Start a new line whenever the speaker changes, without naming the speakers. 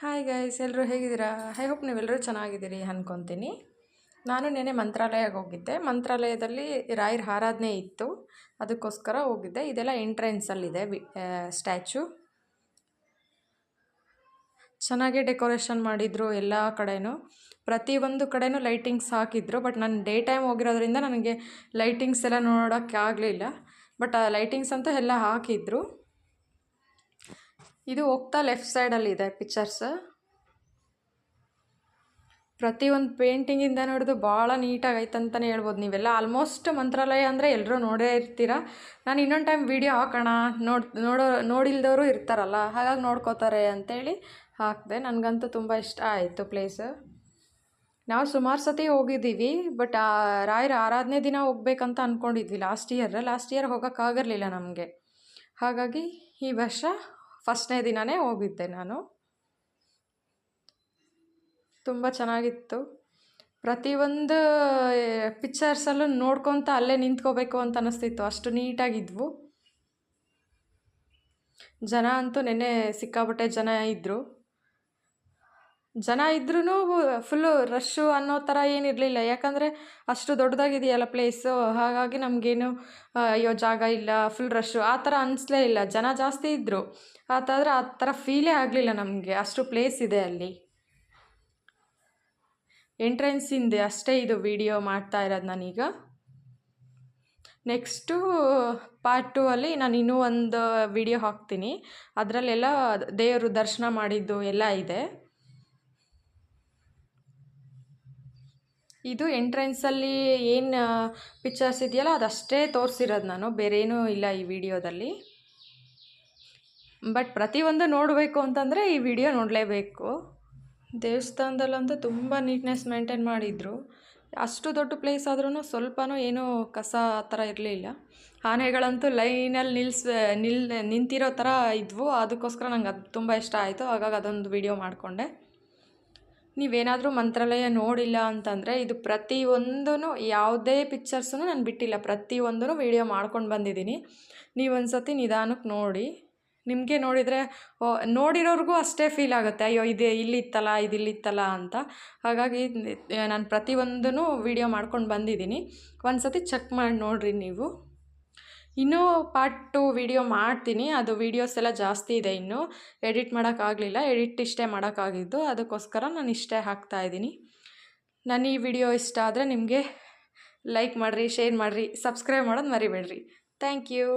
Hi guys ಎಲ್ಲರೂ ಹೇಗಿದ್ದೀರಾ? High hope ನೀವೆಲ್ಲರೂ ಚೆನ್ನಾಗಿದ್ದೀರಿ ಅಂದ್ಕೊತೀನಿ ನಾನು ನೆನೆ ಮಂತ್ರಾಲಯಕ್ಕೆ ಹೋಗಿದ್ದೆ. ಮಂತ್ರಾಲಯದಲ್ಲಿ ರಾಯರ ಆರಾಧನೆ ಇತ್ತು. ಅದಕ್ಕೋಸ್ಕರ ಹೋಗಿದ್ದೆ. ಇದೆಲ್ಲ ಎಂಟ್ರೆನ್ಸಲ್ಲಿದೆ ಸ್ಟ್ಯಾಚು ಚೆನ್ನಾಗೇ ಡೆಕೋರೇಷನ್ ಮಾಡಿದರು ಎಲ್ಲ ಕಡೆಯೂ ಪ್ರತಿಯೊಂದು ಕಡೆಯೂ ಲೈಟಿಂಗ್ಸ್ ಹಾಕಿದ್ರು ಬಟ್ ನಾನು ಡೇ ಟೈಮ್ ಹೋಗಿರೋದ್ರಿಂದ ನನಗೆ ಲೈಟಿಂಗ್ಸ್ ಎಲ್ಲ ನೋಡೋಕ್ಕೆ ಆಗಲಿಲ್ಲ ಬಟ್ ಆ ಲೈಟಿಂಗ್ಸ್ ಅಂತೂ ಎಲ್ಲ ಹಾಕಿದ್ರು. ಇದು ಹೋಗ್ತಾ ಲೆಫ್ಟ್ ಸೈಡಲ್ಲಿದೆ ಪಿಕ್ಚರ್ಸ್ ಪ್ರತಿಯೊಂದು ಪೇಂಟಿಂಗಿಂದ ನೋಡಿದು ಭಾಳ ನೀಟಾಗಿ ಐತೆ ಅಂತಲೇ ಹೇಳ್ಬೋದು ನೀವೆಲ್ಲ. ಆಲ್ಮೋಸ್ಟ್ ಮಂತ್ರಾಲಯ ಅಂದರೆ ಎಲ್ಲರೂ ನೋಡೇ ಇರ್ತೀರ? ನಾನು ಇನ್ನೊಂದು ಟೈಮ್ ವೀಡಿಯೋ ಹಾಕೋಣ. ನೋಡಿ, ನೋಡೋ, ನೋಡಿಲ್ದವರು ಇರ್ತಾರಲ್ಲ, ಹಾಗಾಗಿ ನೋಡ್ಕೋತಾರೆ ಅಂತೇಳಿ ಹಾಕಿದೆ. ನನಗಂತೂ ತುಂಬ ಇಷ್ಟ ಆಯಿತು ಪ್ಲೇಸ್ ನಾವು ಸುಮಾರು ಸತಿ ಹೋಗಿದ್ದೀವಿ ಬಟ್ ರಾಯರ ಆರಾಧನೆ ದಿನ ಹೋಗ್ಬೇಕಂತ ಅಂದ್ಕೊಂಡಿದ್ವಿ ಲಾಸ್ಟ್ ಇಯರ್ ಲಾಸ್ಟ್ ಇಯರ್ ಹೋಗೋಕ್ಕಾಗಿರಲಿಲ್ಲ ನಮಗೆ. ಹಾಗಾಗಿ ಈ ವರ್ಷ ಫಸ್ಟ್ನೇ ದಿನವೇ ಹೋಗಿದ್ದೆ ನಾನು. ತುಂಬ ಚೆನ್ನಾಗಿತ್ತು. ಪ್ರತಿಯೊಂದು ಪಿಕ್ಚರ್ಸಲ್ಲೂ ನೋಡ್ಕೊತ ಅಲ್ಲೇ ನಿಂತ್ಕೋಬೇಕು ಅಂತ ಅನ್ನಿಸ್ತಿತ್ತು ಅಷ್ಟು ನೀಟಾಗಿದ್ವು. ಜನ ಅಂತೂ ನೆನ್ನೆ ಸಿಕ್ಕಾಪಟ್ಟೆ ಜನ ಇದ್ದರು ಜನ ಇದ್ರೂ ಫುಲ್ಲು ರಶ್ಶು ಅನ್ನೋ ಥರ ಏನಿರಲಿಲ್ಲ ಯಾಕಂದರೆ ಅಷ್ಟು ದೊಡ್ಡದಾಗಿದೆಯಲ್ಲ ಪ್ಲೇಸು ಹಾಗಾಗಿ ನಮಗೇನು ಅಯ್ಯೋ, ಜಾಗ ಇಲ್ಲ ಫುಲ್ ರಶ್ಶು ಆ ಥರ ಅನಿಸ್ಲೇ ಇಲ್ಲ. ಜನ ಜಾಸ್ತಿ ಇದ್ದರು ಆತಾದ್ರೆ ಆ ಥರ ಫೀಲೇ ಆಗಲಿಲ್ಲ ನಮಗೆ. ಅಷ್ಟು ಪ್ಲೇಸ್ ಇದೆ ಅಲ್ಲಿ. ಎಂಟ್ರೆನ್ಸಿಂದೆ ಅಷ್ಟೇ ಇದು ವಿಡಿಯೋ ಮಾಡ್ತಾ ಇರೋದು ನಾನೀಗ. ನೆಕ್ಸ್ಟು ಪಾರ್ಟ್ ಟೂ ಅಲ್ಲಿ ನಾನು ಇನ್ನೂ ಒಂದು ವಿಡಿಯೋ ಹಾಕ್ತೀನಿ. ಅದರಲ್ಲೆಲ್ಲ ದೇವರು ದರ್ಶನ ಮಾಡಿದ್ದು ಎಲ್ಲ ಇದೆ. ಇದು ಎಂಟ್ರೆನ್ಸಲ್ಲಿ ಏನು ಪಿಕ್ಚರ್ಸ್ ಇದೆಯಲ್ಲ, ಅದಷ್ಟೇ ತೋರಿಸಿರೋದು ನಾನು. ಬೇರೇನೂ ಇಲ್ಲ ಈ ವಿಡಿಯೋದಲ್ಲಿ. ಬಟ್ ಪ್ರತಿಯೊಂದು ನೋಡಬೇಕು ಅಂತಂದರೆ ಈ ವಿಡಿಯೋ ನೋಡಲೇಬೇಕು. ದೇವಸ್ಥಾನದಲ್ಲಂತೂ ತುಂಬ ನೀಟ್ನೆಸ್ ಮೇಂಟೈನ್ ಮಾಡಿದರು. ಅಷ್ಟು ದೊಡ್ಡ ಪ್ಲೇಸ್ ಆದ್ರೂ ಸ್ವಲ್ಪನೂ ಏನೂ ಕಸ ಆ ಥರ ಇರಲಿಲ್ಲ. ಆನೆಗಳಂತೂ ಲೈನಲ್ಲಿ ನಿಲ್ಸ್, ನಿಲ್, ನಿಂತಿರೋ ಥರ ಇದ್ವು. ಅದಕ್ಕೋಸ್ಕರ ನಂಗೆ ಅದು ತುಂಬ ಇಷ್ಟ ಆಯಿತು. ಹಾಗಾಗಿ ಅದೊಂದು ವಿಡಿಯೋ ಮಾಡಿಕೊಂಡೆ. ನೀವೇನಾದರೂ ಮಂತ್ರಾಲಯ ನೋಡಿಲ್ಲ ಅಂತಂದರೆ ಇದು ಪ್ರತಿಯೊಂದೂ ಯಾವುದೇ ಪಿಕ್ಚರ್ಸೂ ನಾನು ಬಿಟ್ಟಿಲ್ಲ ಪ್ರತಿಯೊಂದೂ ವೀಡಿಯೋ ಮಾಡ್ಕೊಂಡು ಬಂದಿದ್ದೀನಿ. ನೀವೊಂದು ಸತಿ ನಿಧಾನಕ್ಕೆ ನೋಡಿ. ನಿಮಗೆ ನೋಡಿದರೆ ನೋಡಿರೋರಿಗೂ ಅಷ್ಟೇ ಫೀಲ್ ಆಗುತ್ತೆ, ಅಯ್ಯೋ, ಇದು ಇಲ್ಲಿತ್ತಲ್ಲ ಇದು ಇಲ್ಲಿತ್ತಲ್ಲ ಅಂತ. ಹಾಗಾಗಿ ನಾನು ಪ್ರತಿಯೊಂದೂ ವೀಡಿಯೋ ಮಾಡ್ಕೊಂಡು ಬಂದಿದ್ದೀನಿ. ಒಂದು ಸತಿ ಚೆಕ್ ಮಾಡಿ ನೋಡಿರಿ ನೀವು. ಇನ್ನೂ ಪಾರ್ಟ್ ಟು ವಿಡಿಯೋ ಮಾಡ್ತೀನಿ. ಅದು ವೀಡಿಯೋಸ್ ಎಲ್ಲ ಜಾಸ್ತಿ ಇದೆ ಇನ್ನೂ. ಎಡಿಟ್ ಮಾಡೋಕ್ಕಾಗಲಿಲ್ಲ. ಎಡಿಟ್ ಇಷ್ಟೇ ಮಾಡೋಕ್ಕಾಗಿದ್ದು. ಅದಕ್ಕೋಸ್ಕರ ನಾನು ಇಷ್ಟೇ ಹಾಕ್ತಾಯಿದ್ದೀನಿ ನಾನು ಈ ವಿಡಿಯೋ ಇಷ್ಟ ಆದರೆ ನಿಮಗೆ ಲೈಕ್ ಮಾಡಿರಿ ಶೇರ್ ಮಾಡಿರಿ ಸಬ್ಸ್ಕ್ರೈಬ್ ಮಾಡೋದು ಮರಿಬೇಡ್ರಿ. Thank you